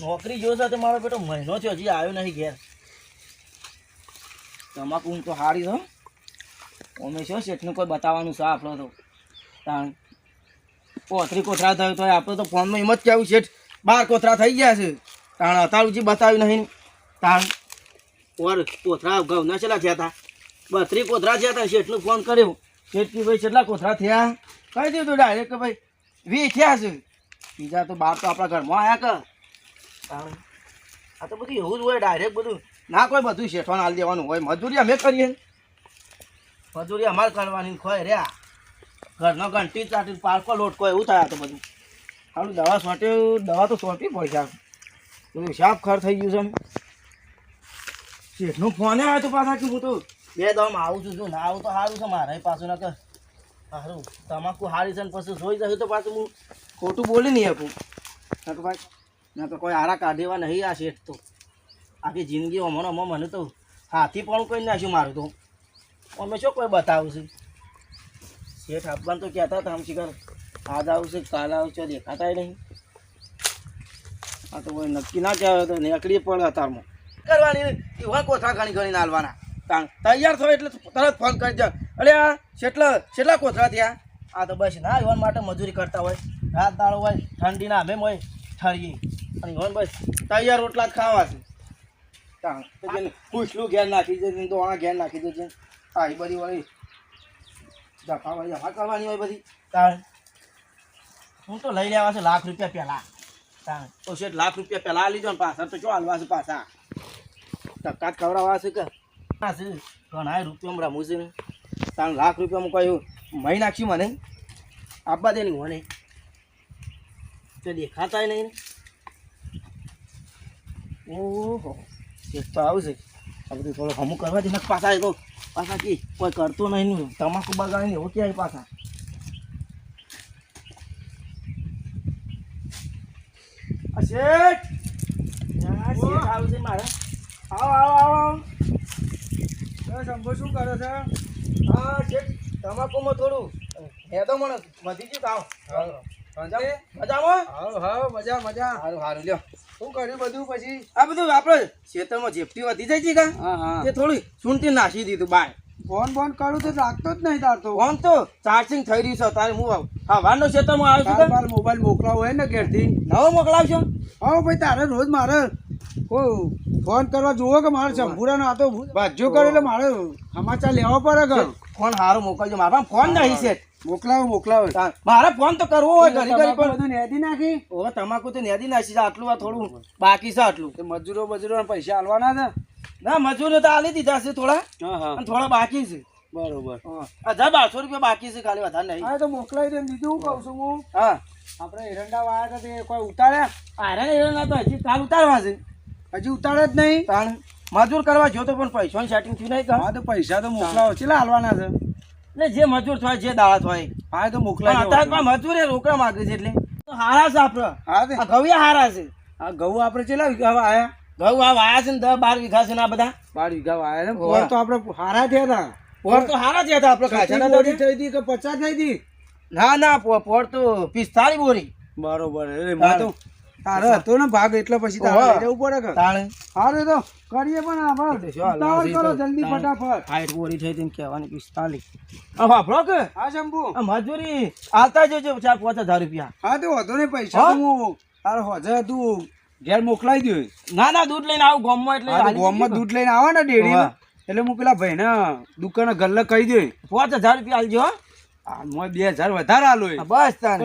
નોકરી જોશે મારો બેટો, મહિનો થયો, હજી આવ્યો નહીં ઘેર. તમાકુ હું તો હારી છો અમે છો શેઠનું કોઈ બતાવવાનું છે આપણો તો. તાણ. કોથરી કોથરા થયો તો આપણે તો ફોનમાં એમ જ કહેવું શેઠ. બાર કોથરા થઈ ગયા છે. તાણ અતારું જે બતાવ્યું નહીં. તાણ. ઓર કોથરા ઘઉંના છેલ્લા થયા હતા બત્રી કોથરા થયા હતા શેઠનું ફોન કર્યો. શેઠ ભાઈ છેલ્લા કોથરા થયા? કહી દીધું ડાયરેક્ટ કે ભાઈ થયા છે. બીજા તો બાર તો આપણા ઘરમાં આવ્યા કર. આ તો બધું એવું જ હોય ડાયરેક્ટ બધું. ના કોઈ બધું શેઠવાને હાલ દેવાનું હોય. મજૂરી અમે કરીએ. મજૂરી અમારે કરવાની ખોય રહ્યા. ઘરનો ઘંટી ચાટી પાર્કો લોટકો એવું થાય તો બધું. હાલું દવા સોંટ્યું દવા તો સોંપી પડશે. બધું શાક ખર થઈ ગયું છે શેઠનો ફોને આવ્યો તો પાછા કે હું તો બે દમ આવું છું, શું ના આવું તો સારું છે મારે પાછું ના કર સારું તમાકુ હારી છે ને પછી જોઈ જશે તો પાછું હું ખોટું બોલી નહીં શકું. ના તો ભાઈ ના તો કોઈ હારા કાઢેવા નહીં આ શેઠ તો. આખી જિંદગી હમણાં અમો મને તો હાથી પણ કોઈ નાખ્યું મારું તો. અમે શું કોઈ બતાવું છું? શેઠ આપવાનું તો કહેતા હતા આમ શિકાર. આજ આવશે કાલ આવશે દેખાતા નહીં. આ તો કોઈ નક્કી ના કહેવાય, તો નીકળી પડે અતારમાં. કરવાની એવા કોથળા ઘણી ઘણી નાલવાના તૈયાર થયો એટલે તરત ફોન કરી દે અરે આ કેટલા કેટલા કોથળા થયા? આ તો બસ ના યુવાન માટે મજૂરી કરતા હોય. રાત દાડો હોય, ઠંડીના અમે હોય ઠરીએ અને યુવાન બસ તૈયાર રોટલા જ ખાવા છે. પૂછલું ઘેર નાખી દેજે દોણા ઘેર નાખી દેજે આ બધી વળી જફા વળી કરવાની હોય બધી. તાણ હું તો લઈ લેવા છે લાખ રૂપિયા પહેલાં. તાણ. તો શેઠ લાખ રૂપિયા પહેલાં લીધો ને પાછળ તો શું હાલવા છે પાછા? ટકા ખવડાવવા છે કે? ના છે ઘણા રૂપિયામાં રમું છે. ત્રણ લાખ રૂપિયામાં કહ્યું મહી નાખ્યું મને. આપવા દે નહીં મને તો દેખાતા નહીં ઓહો. શેઠ તો આવશે આ બધું થોડું હમું કરવા દે ને પાછા એ તો. પાછા કે કોઈ કરતો નહીં તમાકુ બગાડીને એવું ક્યાંય પાછા. શેઠ. શેઠ આવશે મારે. આવો આવો આવો. શંભુ શું કરે છે? હા જે તમાકુમાં થોડું હે તો મને વધી ગયું કામ મજામાં? હા હા મજા મજા. સારું સારું લ્યો. શું કર્યું બધું પછી? આ બધું આપણે ખેતરમાં જેપટી વધી જાય છે કા? હા હા. તે થોડી સૂંટી નાખી દીધું બાય. ફોન ફોન કરું તો લાગતો જ નહીં તાર તો. ફોન તો ચાર્જિંગ થઈ રહ્યું છે તારે હું હા વારનો ખેતરમાં આવ્યો છું મોબાઈલ મોકલાવો હોય ને ઘેરથી. નવો મોકલાવશો? હા ભાઈ તારે રોજ મારે કોઈ ફોન કરવા જુઓ કે મારે શંભુરાનો આ તો ભાજ્યો કરે એટલે મારે સમાચાર લેવા પડે કે ફોન સારો મોકલજો. મારા ફોન નહીં છે. મોકલાવો મોકલાવો. મારે ફોન તો કરવો હોય ઘરે ઘરે પણ. બધું નેદી નાખી? હવે તમાકુ તો નેદી નાખી છે આટલું આ થોડું બાકી છે આટલું. મજૂરો મજૂરો પૈસા આલવાના છે? ના મજૂરો તો આલી દીધા છે થોડા. હા હા. અને થોડા બાકી છે. બરોબર. હજાર બારસો રૂપિયા બાકી છે ખાલી વધારે નહીં. હા તો મોકલાવી દે દીધું હું કહું છું હું. હા. આપણે એરંડા વાયા હતા તે કોઈ ઉતાર્યા? આરે એરંડા તો હજી કાલ ઉતારવા છે. હજી ઉતારે જ નહીં. તાણ મજૂર કરવા જો તો પણ પૈસાની સેટિંગ થયું નહીં હા તો પૈસા તો મોકલાવો. છે હાલવાના છે? એટલે જે મજૂર થાય જે દાવા થાય. હા તો મોકલાવો મોકલાવી અત્યારે પણ મજૂર એ રોકડા માગે છે એટલે. હારા છે આપણે હા આ હારા છે. આ ઘઉં આપણે ચેલા વીઘા આયા? ઘઉં આ વાયા છે ને દસ બાર વીઘા છે ને આ બધા. બાર વીઘા વાયા ને? હોવે. પોર તો આપણે હારા થયા હતા પોર તો હારા થયા હતા આપણે ખાચા બોરી થઈ હતી કે પચાસ થઈ હતી ના ના પોર તો પિસ્તાળી બોરી. બરોબર. એટલે તો તારે હતો ને ભાગ એટલો પછી તારે જવું પડે કે તાણે. હારે તો કરીએ પણ આ બસ. એટલે શું હાલવાનું ઉતાવળ છે કરો જલ્દી ફટાફટ. સાઠ બોરી થઈ હતી કહેવાની પિસ્તાળી આ વાપરો કે? હા શંભુ. મજૂરી. આલતા જજો ચાર પાંચ હજાર રૂપિયા. હા તો વધો ને પૈસા હું? તારે હોજે તું. ઘેર મોકલાઈ દઉં ના ના દૂધ લઈને આવું ગોમમાં એટલે ગોમમાં દૂધ લઈને આવે ને ડેરી એટલે હું પેલા ભાઈને દુકાને ગલ્લે કહી દઉં પાંચ હજાર રૂપિયા આલજો હા. મોય બે હજાર વધારે આલો બસ તાને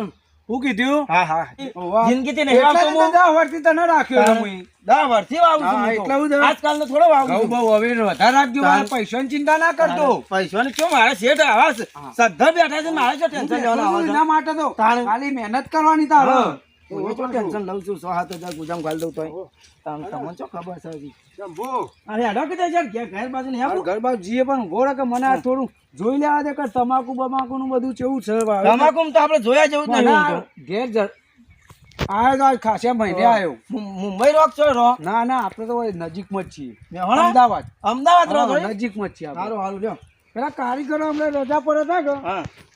હું કીધું હા હા વાહ. જિંદગીથી નહીં એટલા હું. દસ વર્ષથી તને રાખ્યો એટલે તાણે. મુઈ. વર્ષથી વાવું છું હા, હું તો. એટલા થોડો વાવું છું. બહુ હવે વધારે રાખજો મારા પૈસાની ચિંતા ના કરતો પૈસાની શું મારે શેઠ આવા છે સદ્ધર બેઠા છે મારે શું ટેન્શન લેવાનું એના માટે તો ખાલી મહેનત કરવાની તારે હા. હું તો ટેન્શન લઉં છું. સો હાથ હજાર ગુજામ ગાલી દઉં તોય. તમને શું ખબર છે અરે હેડો કે ઘેર ઘેર બાજુ નહીં આ આવું? ગરબા પણ ગોળા કે મને થોડું જોઈ લેવા દે કે તમાકુ બમાકુ નું બધું કેવું છે ભાઈ. તો આપણે જોયા જેવું જ મને નહીં આ હું તો. ઘેર આયો તો આજ મહિને આવ્યો મુંબઈ રોક છો રો? ના ના આપણે તો નજીકમાં જ છીએ. અમદાવાદ. અમદાવાદ રો નજીકમાં જ છીએ. સારું સારું લ્યો. પેલા કારીગરો હમણાં રજા પર હતા કે?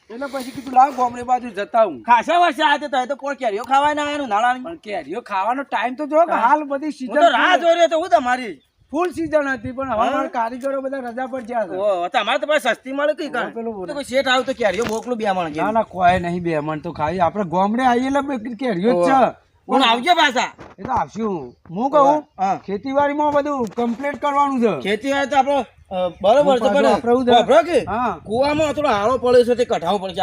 એટલે પછી કીધું લાવ ગામડે બાજુ જતા હું ખાસા વર્ષે આજે તો એ તો કોણ કેરીઓ ખાવાના ના આવ્યા પણ કેરીઓ ખાવાનો ટાઈમ તો જો હાલ બધી સીઝન રાહ જોઈ રહ્યો તો હું તમારી? ફૂલ સીઝન હતી પણ હવે મારા કારીગરો બધા રજા પર ગયા છે. ઓ તમારે તો પાસે સસ્તી મળે કઈ કારણ? પેલું કોઈ શેઠ આવ્યો તો કેરીઓ મોકલું બે મણ ના ના કોઈ નહીં બે મણ તો ખાઈ. આપણે ગામડે આવીએ એટલે કેરીઓ જ છે. કોણ આવજો પાછા? એ તો આવશું. હું કહું ખેતીવાડીમાં બધું કમ્પ્લીટ કરવાનું છે. ખેતી હોય તો આપણો બરોબર છે પણ. કે? કુવામાં થોડો હારો પડ્યો છે તે કઢાવો પડે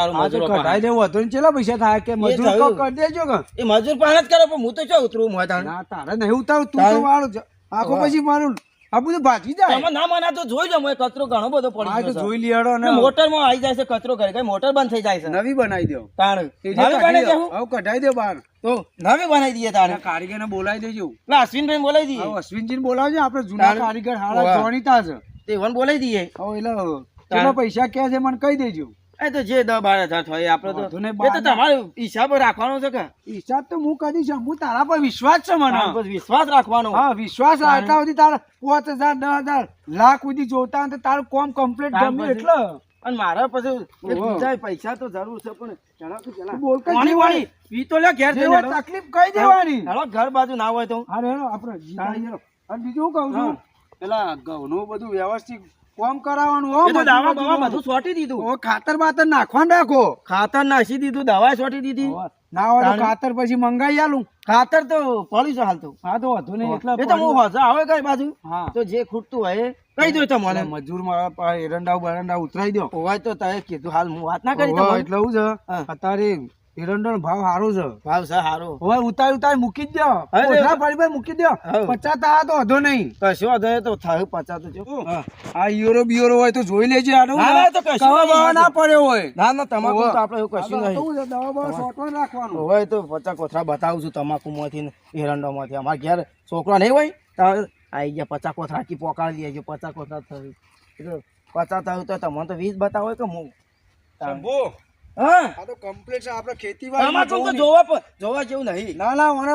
કઢાઈ દેવું. હતું ને ચેલા પૈસા થાય કે મજૂર. કરી દેજો કે. એ મજૂર પાસે જ કરે પણ હું તો ચો ઉતરું મોય તાણ. ના તારે નહીં ઉતારું તું તો વાળો આખો પછી મારું આ બધું ભાજી જાય. તમે ના માના તો જોઈ લો મોય કચરો ઘણો બધો આ પડી ગયો જોઈ છે. લીયાડો ને ને મોટરમાં આવી જાય છે કચરો ઘરે કઈ મોટર બંધ થઈ જાય છે. નવી બનાવી દો. તાણ. નવી બનાવી દો. હવે કઢાઈ દે બહાર. તો નવી બનાવી દઈએ તાણ. કારીગર ને બોલાવી દેજો. અશ્વિન અશ્વિનભાઈ બોલાવી દઈએ. હવે અશ્વિનજીને બોલાવજો આપણે જૂના કારીગર હારા જોણીતા છે. તે વન બોલાવી દઈએ. હવે એટલે કેટલા પૈસા ક્યાં છે મને કહી દેજો. એ તો જે દસ બાર હજાર થાય આપણે તો એ તો તમારે હિસાબ રાખવાનો છે કે? હિસાબ તો હું કદી છું હું તારા પર વિશ્વાસ છે મને. વિશ્વાસ રાખવાનો. હા વિશ્વાસ આટલા સુધી તારા પાંચ હજાર દસ હજાર લાખ સુધી જોતા તો તારું કોમ કમ્પ્લીટ તાણ એટલે. અને મારા પછી પૈસા તો જરૂર છે પણ બોલ કઈ વાળી તો લે ઘેર. તકલીફ કહી દેવાની? ઘર બાજુ ના હોય તો. અરે આપણે અને બીજું કહું છું. પેલા ઘઉંનું બધું વ્યવસ્થિત કોમ કરાવવાનું? હો તો દવા. બવા બધું સોટી દીધું. ઓ, ખાતર બાતર નાખવાનું રાખો. ખાતર નાખી દીધું દવા સોટી દીધી. ના હોય તો ખાતર પછી મંગાઈ આલું. ખાતર તો પડ્યું છે હાલ તો હા તો વધુ નહીં એટલે એ તો હું હશે આવે કઈ બાજુ? હા. તો જે ખૂટતું હોય કહી દો તમને. મને મજૂર મારા એરંડા બરંડા ઉતરાઈ દો હોય તો તારે કીધું હાલ હું વાત ના કરી દઉં એટલે હું છે અત્યારે એરંડાનો ભાવ સારો છે. ભાવ છે સારો હવે ઉતારી ઉતારી મૂકી દો ઓછા ફરી ફરી મૂકી દો. પચાસ તા તો વધો નહીં. કશો વાંધો તો થાય પચાસ તો જો આ યુરો બિયોરો હોય તો જોઈ લેજે આનું. ના, તો કશો કવા બવા ના પડ્યો હોય. ના ના તમાકુ તો આપણે એવું કશું નહીં. દવા બવા સોટવા રાખવાનું હોય તો પચાસ કોથરા બતાવું છું તમાકુમાંથી એરંડો માંથી અમારા ઘેર છોકરા નહીં હોય તો આવી ગયા પચાસ કોથરા કી પોકાડી લેજો પચાસ કોથરા થયું. પચાસ થયું તો તમને તો વીસ બતાવો કે હું? શંભુ, હા. તો છે. આપણે તો જોવા જોવા જેવું નહીં. ના ના મને.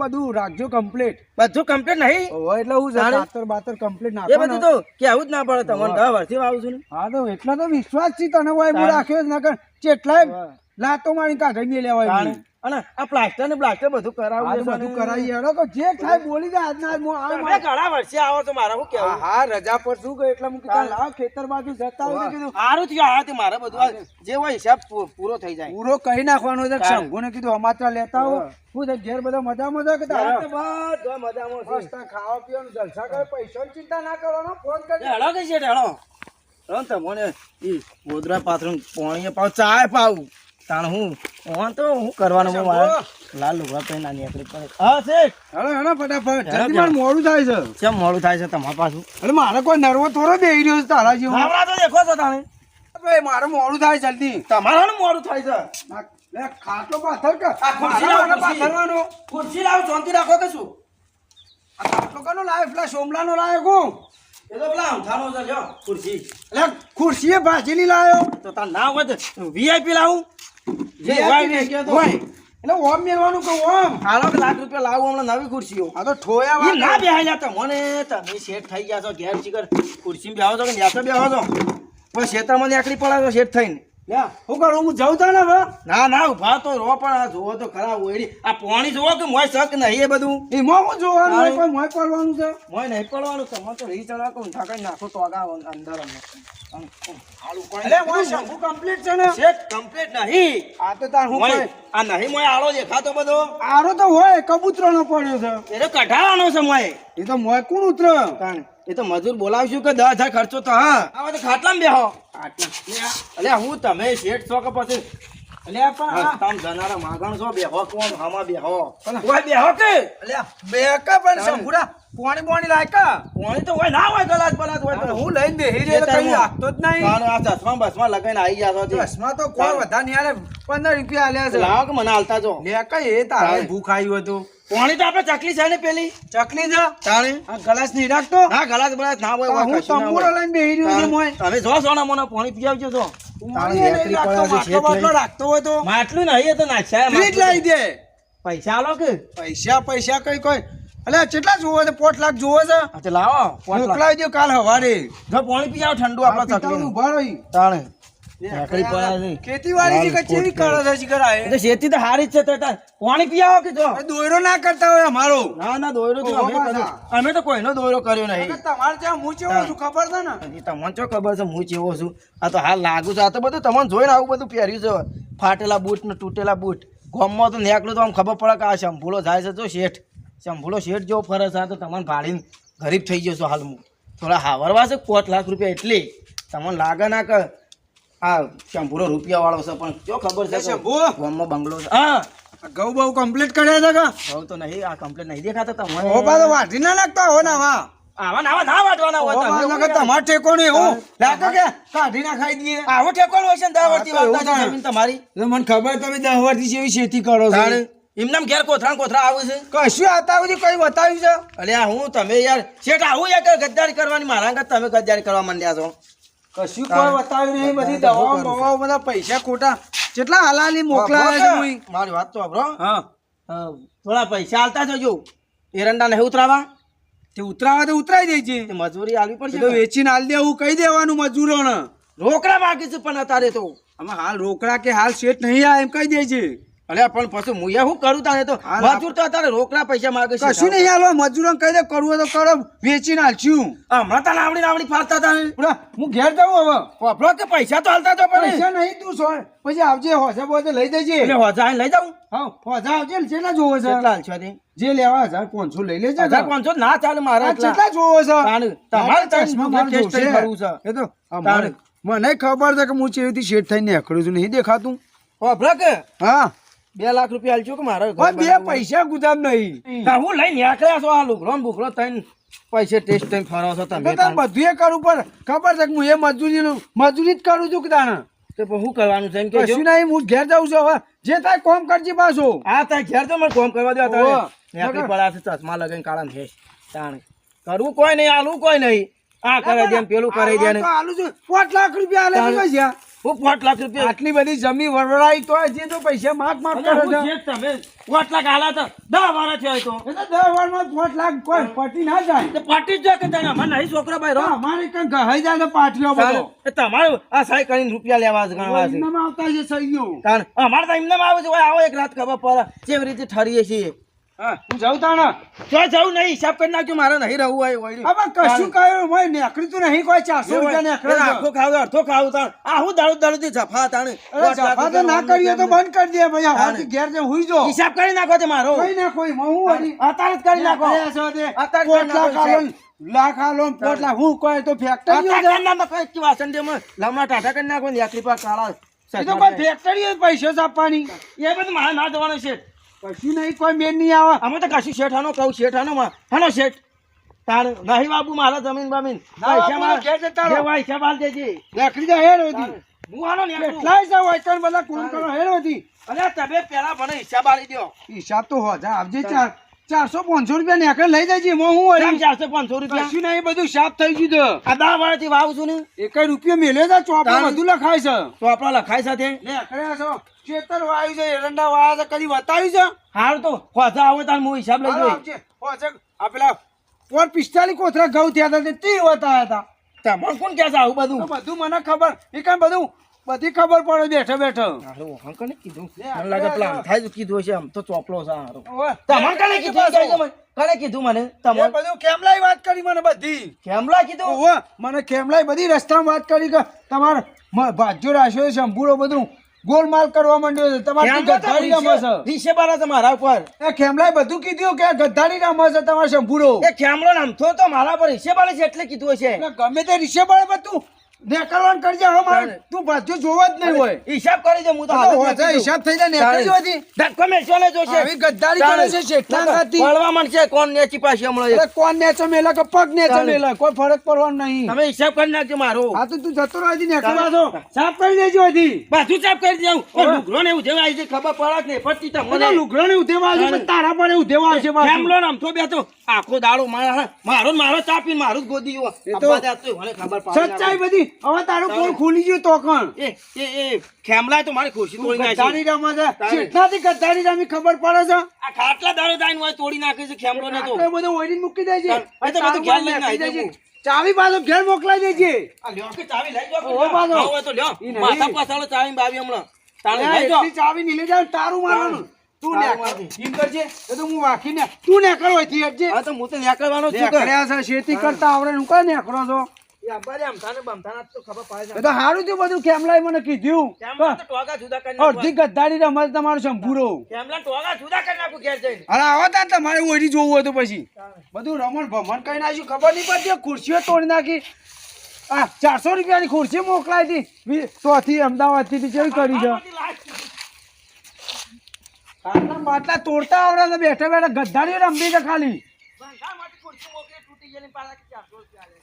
બધું રાખજો કમ્પ્લીટ બધું કમ્પ્લીટ નહીં? હોય એટલે હું છે બાતર કમ્પ્લીટ એ બધું તો કેવું જ ના પડે. તમને દસ વર્ષથી આવું છું હા તો એટલા તો વિશ્વાસ છે તને હોય હું રાખ્યો જ નકર. કેટલાય હોવે. લાતો મારી કાઢી મેં લેવાય તાણે. અને આ પ્લાસ્ટર ને પ્લાસ્ટર બધું કરાવું બધું કરાવી હેડો કે જે થાય બોલી જાય આજના આજ હું આવું ઘણા વર્ષે આવો તો મારા હું કેવું હા રજા પર શું ગયું એટલે હું. કીધું લાવ ખેતર બાજુ જતા હોય કીધું સારું થયું આયાથી મારે બધું જે હોય હિસાબ પૂરો થઈ જાય. પૂરો કહી નાખવાનો છે શંભુ ને કીધું અમાચા લેતા હો. હા. છે ઘેર બધા મજામાં છે કે તારે? બધા મજામાં સસ્તા ખાવા પીવાનું જલસા કરે પૈસાની ચિંતા ના કરવાનો ફોન કરી હેડો કઈ છે હેડો. તમને ઈ ગોદરા પાથરું પાણી પાવ ચાય પાવું. તાણ હું? ઓન તો હું કરવાનું હું મારા? લાલ લુગડા પહેરી નાની આપણી પડે હા શેઠ હેલો હેલો ફટાફટ. જલ્દી મારે મોડું થાય છે. કેમ મોડું થાય છે તમારા પાછું? એટલે મારે કોઈ નર્વો થોડો બેહી રહ્યો છે તારા જેવો. હમણાં તો દેખો છો તમે. મારે મોડું થાય જલ્દી. તમારા મોડું થાય છે. લે, ખાટલો પાથર કે ખુરશી લાવો, પાથરવાનો. ખુરશી લાવો શાંતિ રાખો કે શું? આ ખાટલો કનો લાવે પેલા સોમલાનો લાવે કો એ તો પેલા અંધારો છે લ્યો ખુરશી. એટલે ખુરશીએ ભાજેલી લાવ્યો તો તાર ના હોય તો વીઆઈપી લાવું. જે. એટલે ઓમ મેળવાનું કહું ઓમ. હાલો લાખ રૂપિયા લાવું હમણાં નવી ખુરશીઓ આ તો ઠોયા ઈ ના વાત બેહાઈ મને તમે શેઠ થઈ ગયા છો ઘેર શીખર. ખુરશી બેહો છો કે ન્યાસો બેહો છો? પણ ક્ષેત્રમાં નીકળી પડે છો શેઠ થઈને. હું કરું હું જાઉં તા ને હવે? ના ના ઊભા તો રો પણ આ જોવો તો ખરા ઓયડી. આ પાણી જોવો કે મોય શક નહીં એ બધું? એમાં હું જોવાનું કોઈ મોય કરવાનું છે? મોય નહીં પડવાનું તમે તો રહી ચડા કહું નાખો તો આગા અંદર અમને કમ્પ્લીટ છે ને? કમ્પ્લીટ નહીં. આ તો તાર હું આ નહીં મોય આળો દેખાતો બધો? આરો તો હોય કબૂતરનો પડ્યો છે. એ તો કઢાવાનો છે મોય એ તો મોય કોણ ઉતરો તાણ. એ તો મજૂર બોલાવશું કે દસ હજાર ખર્ચો તો હા. આ તો ખાટલામાં બેહો. અલ્યા હું તમે શેઠ છો કે પછી? અલ્યા પણ તમ જનારા માગણ છો બેહો કોણ હામાં બેહો. ઓય બેહો કે? અલ્યા, બે કે પણ શંભુડા પોણી પોણી લાયકા પોણી તો હોય ના હોય ગલાસ બલાસ હોય તો. હું લઈને બેહી રહ્યો કઈ લાગતો જ નહીં. તાણ આ ચશ્મા બસમાં લગાઈને આવી ગયા છો ચશ્મા તો કોઈ વધારે નહીં આલે પંદર રૂપિયા આલ્યા છે. લાવ કે મને હાલતા જો. લે કઈ એ તારે તારે. ભૂખ આવ્યું હતું પોણી તો આપણે ચકલી છે ને પેલી? ચકલી છે? તાણે આ ગલાસ નહીં રાખતો? હા ગલાસ બલાસ ના હોય હું તંબુરો લઈને બેહી રહ્યો છું. મોય. તમે જો સોના મને પોણી પી આવજો જો. રાખતો, રાખતો હોય તો. માટલું નહીં તો નાખ્યા દે. પૈસા આલો કે? પૈસા પૈસા કઈ કોઈ અલે કેટલા જોવો છે? પોટ લાખ જોવો છે? હા, લાવો પોટ મોકલાવી દો કાલ હવારે. જો પાણી પી આવો ઠંડુ આપણા તકલીફ ઊભા રહી. તાણે. ખેતી તો હારી જ છે તો પાણી પીવા કે જો? દોયરો ના કરતા હોય અમારો. ના ના દોયરો તો અમે તો કોઈનો દોયરો કર્યો નહીં. તમારે ત્યાં હું ચેવો છું ખબર છે ને? તમને ચો ખબર છે હું ચેવો છું. આ તો હાલ લાગુ છે આ તો બધું તમને જોઈને આવું બધું પહેર્યું છે. ફાટેલા બૂટ ને તૂટેલા બૂટ. ગોમમાં તો નેકલું તો આમ ખબર પડે કે આ શંભુલો જાય છે તો શેઠ. શંભુલો શેઠ જેવો ફરસ આ તો તમને ભાડીને ગરીબ થઈ જશો હાલ હું. થોડા હાવરવા છે પાંચ લાખ રૂપિયા એટલે. તમને લાગે ના કે આ શંભુરો રૂપિયા વાળો છે પણ જો ખબર છે શંભુ? ગોમમાં બંગલો છે. હા. ગૌ બહુ કમ્પ્લીટ કર્યા છે કે? ગૌ તો નહીં આ કમ્પ્લીટ નહીં દેખાતા તમને. ઓ પાછો વાઢી ના નાખતા હો ના વા આવા ના વાટવાના હોય તમે. કે તમારે ઠેકો નહીં હું. લાગે કે કાઢી ના ખાઈ દઈએ. આવો ઠેકોનો હોય છે ને દહ વર્ષથી તો જમીન તમારી. મને ખબર તમે દસ વર્ષથી જેવી ખેતી કરો છો. એમનામ ઘેર કોથરા કોથરા આવે છે? કશું આવતા સુધી કઈ બતાવ્યું છે? અલ્યા હું તમે યાર શેઠ આવું યાર કે ગદ્દારી કરવાની મારા અંગત તમે ગદ્દારી કરવા માંડ્યા છો. કશું. કોઈ બતાવ્યું નહીં બધી દવાઓ બવાઓ બધા પૈસા ખોટા. કેટલા હલાલી મોકલાયા છે? મારી વાત તો સાંભળો. હા. થોડા પૈસા હાલતા જજો. એરંડા નહીં ઉતરાવા? તે ઉતરાવા તો ઉતરાઈ જાય છે. મજૂરી આલવી પડશે તો વેચીને હાલ દેવું કહી દેવાનું મજૂરોને. રોકડા બાકી છે પણ અત્યારે તો. આમાં હાલ રોકડા કે હાલ શેઠ નહીં આ એમ કહી દે છે. અલ્યા પણ પછી હું કરું તારે તો? મજૂર તો અત્યારે રોકડા પૈસા માગે છે. કશું નહીં હાલો મજૂરોને કહી દે કરવું તો કરો હાલશું હમણાં તને આવડી આવડી ફાલતા હતા. હું ઘેર જાઉં હવે. વાપરો કે પૈસા તો હાલતા તો પૈસા નહીં તું સો પછી આવજે હોસે બોસે લઈ દેજે એટલે હોજા લઈ જાઉં? હા હોજા આવજે ને કેટલા જોવો છે. કેટલા હાલશો તે? જે લેવા હજાર પાંચસો લઈ લેજે હજાર પાંચસો ના ચાલે મારા કેટલા જોવો છે. તમારે મારે ચશ્મા ટેસ્ટ કરવું છે. એ તો મને મને ખબર છે કે હું ચેવીથી શેઠ થઈને નીકળું છું નહીં દેખાતું. વાપરા કે? હા. બે લાખ રૂપિયા હાલજો કે મારે બે પૈસા ગુદામ નહીં. હું લઈને નીકળ્યા છો આ લુગડો ને થઈને પૈસે ટેસ્ટ થઈને ફરો છો તમે બધું એ કરું પણ ખબર છે કે હું એ મજૂરી મજૂરી જ કરું છું કે તાણે? તો શું કરવાનું છે કે કશું નહીં હું ઘેર જાઉં છું હવે. જે થાય કોમ કરજે પાછો. આ ત્યાં ઘેર તો મને કોમ કરવા દેવા છે ચશ્મા લગાવીને કાળા ને તાણે. કરવું કોઈ નહીં આલું કોઈ નહીં. આ કરે દે પેલું કરે દે આલુ છું. પાંચ લાખ રૂપિયા આલે પૈસા હું પાંચ લાખ રૂપિયા આટલી બધી જમી વરવડાઈ તો હજી તો પૈસા માગ માગ કરો છે. તમે પાંચ લાખ આલા તો દસ વાર થયા તો. દસ વારમાં પાંચ લાખ કોઈ પટી ના જાય. પટી જ કે તને નહીં છોકરા ભાઈ રહો. અમારે કઈ ગહાઈ જાય બધો. તમારે આ સહી કરીને રૂપિયા લેવા છે ગણવા છે. આવતા છે સહીઓ. અમારે તો એમને આવે છે આવો એક રાત ખબર પડે. કેવી રીતે ઠરીએ છીએ? હા જાઉં તાણા. જો નહીં? હિસાબ કરી નાખ્યો મારે નહીં રહવું હોય. ઓયડી. હવે કશું કહ્યું હોય નીકળી તું નહીં કોઈ ચારસો રૂપિયા નીકળે આખો ખાવ અડધો ખાવ તાણ. આ હું દાડું દાડું થી જફા તાણે. જફા તો ના કરીએ તો બંધ કરી દે ભાઈ હવાથી ઘેર જઈને હુઈ જો હિસાબ કરી નાખો તે મારો. કોઈ ના કોઈ હું વળી જ કરી નાખો. પોટ કરી લાખ આલો ને, લાખ આલો ને, પોટ લાખ હું કોઈ તો ફેક્ટરી વાસણ દે લમણા ટાટા કરી નાખો ને એકલી પાસે કાળા એ તો કોઈ ફેક્ટરી પૈસા આપવાની. એ બધું મારે ના જવાનું છે. કશું નહીં કોઈ મેન નહીં આવે. અમે તો કશું શેઠાનો કહું શેઠાનો માં. હાનો શેઠ. તાર નહીં બાબુ મારા જમીન બમીન. હિસાબ આલ દેજે. નીકળી જાય હેડ હતી હું આનો ને. કેટલાય છે વાયકણ બધા કોણ કરો હેડ હતી અલ્યા તમે પેલા મને હિસાબ આલી દ્યો. હિસાબ તો હોજા આવજે ચાર. ચારસો પાંચસો રૂપિયા નેકળ લઈ જજે મો હું કેમ ચારસો પાંચસો રૂપિયા? કશું નહીં બધું સાફ થઈ ગયું તો. આ દા વાળાથી વાવું છું ને? એક રૂપિયો મેલે છે ચોપડા બધું લખાય છે. ચોપડા લખાય સાથે છો. ખેતર વાયું છે એરંડા વાયા છે કદી બતાવ્યું છે? હાલ તો ખોસા આવે તાર હું હિસાબ લઈ જોઈ. આ પેલા પોર પિસ્તાલીસ કોથરા ઘઉં થયા હતા તે તે બતાવ્યા હતા. તમારે કોણ કહે છે આવું બધું? બધું મને ખબર. એ કાંઈ બધું બધી ખબર પડે બેઠો બેઠો. હારું, હા, કીધું? મને લાગે પ્લાન જ કીધું હશે આમ. તો ચોપલો છે હારું. તમને કોને કીધું? મને. કીધું મને? તમને બધું કેમલાય વાત કરી મને બધી. કેમલા કીધું? ઓવે, મને કેમલાય બધી રસ્તામાં વાત કરી કે તમાર ભાજ્યો છે શંભુરો બધું. ગોલમાલ કરવા માંડ્યો છે. તમારે ગદ્દારી રમે છે. રીસે બારા છે મારા ઉપર. એ ખેમલાઈ બધું કીધું કે ગદ્દારી રમે છે તમારે શંભુરો એ ખેમલો નામ તો મારા પર રીસે બારે છે એટલે કીધું હશે. ગમે તે પડે પણ તું નેકળવાનું કરજે હવે મારે. તું ભાજ્યો જોવા જ નહીં હોય. હિસાબ કરી દે હું તો હોજા. હિસાબ થઈ જાય નેકળી જોવાથી. ધક્કો મેલશો ને જોશે? આવી ગદ્દારી કરે છે શેઠના ખાતી પડવા માંડશે કોણ નેચી પાછી હમણાં અરે કોણ નેચો મેલા કે પગ નેચો. મેલા? કોઈ ફરક પડવાનો નહીં. તમે હિસાબ કરી નાખજો મારો. હા તો તું જતો રહેજી નેકળવા દો. સાફ કરી દેજો હજી. પાછું સાફ કરી દેવું ઓ લુગડો ને એવું જેવું આવી છે ખબર પડે જ નહીં. પડતી તમને મને લુગડો ને ઉધેવા. પણ તારા પણ ઉધેવા આવશે છે ખેમલો નામથો બે તો? આખો દાડો મારા મારો મારો ચાપીને મારું જ ગોદી એ તો સચ્ચાઈ બધી. હવે તારું પોલ ખુલી ગયું તો કણ એ એ ખેમલાય તો મારી ખુશી તોડી નાખી. ગદ્દારી રમે છે. શેઠનાથી ગદ્દારી રમી ખબર પડે છે? આ ખાટલા દાડો દાઈને હોય તોડી નાખે છે ખેમલો ને તો બધું ઓયડીને મૂકી તાર- એ તો બધું ઘેર લઈને આવી દેજે. ચાવી પાછો ઘેર મોકલાઈ દેજે. આ લ્યો કે ચાવી લઈ જાવ ઓ પાછો તો લ્યો. માથા પાછળ ચાવી બાવી હમણાં. તાણે લઈ જાવ ચાવી ની લઈ જાવ તારું મારવાનું. તું કરજે. એ તો હું વાંખીને. તું ને કરો અહીંથી હટજે હા તો હું તો નીકળવાનો છું. છે શેતી કરતા આવડે. હું કઈ નેકળો છો? એ તો તો સારું થયું બધું કેમલાય મને કીધું? તો. અડધી ગદ્દારી રમત તમારું શંભુરો. અરે આવો તમારે ઓયડી જોવું હોય તો પછી. બધું રમણ ભમણ કઈ નાખ્યું ખબર નહીં પડતી ખુરશીઓ તોડી નાખી. આ ચારસો રૂપિયાની ખુરશી મોકલાઈ હતી ચોથી અમદાવાદથી થી કેવી કરી છે? બાટલા તોડતા આવડે બેઠા બેઠા ગદ્દારી રમી છે ખાલી.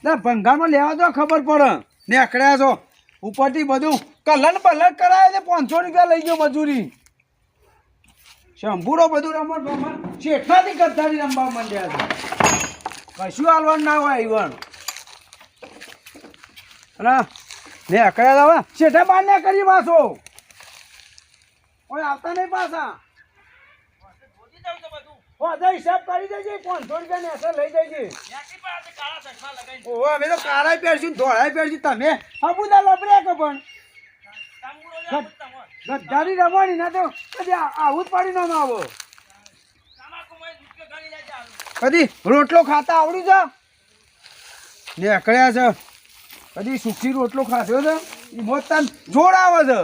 ના, ભંગારમાં લેવા દો ખબર પડે. નેકળ્યા છો. ઉપરથી બધું કલર પલન કરાવે છે, પાંચસો રૂપિયા લઈ ગયો મજૂરી. શંભુરો બધું રમણ ભમણ શેઠાથી ગદ્દારી રમવા માંડ્યા છે. કશું હાલવાનું ના હોય, ઈવણ. અને ને અકળ્યા હવે. શેઠે બાર ને કરી પાછો. કોઈ આવતા નહીં પાછા. તો. હોદે હિસાબ કરી દેજે પાંચસો રૂપિયા ને અસર લઈ લગાઈને. ઓહો અમે તો કાળા પહેરશું ધોળાય પહેરશું. તમે હબુદા લપડ્યા કે પણ. ગદ્દારી રમવાની ના તો કદી આવું જ પાડી ના આવો. કદી રોટલો ખાતા આવડ્યું છે? ને અકળ્યા છે. કદી સુખી રોટલો ખાશો છે? મોત તાન જોર આવે છે.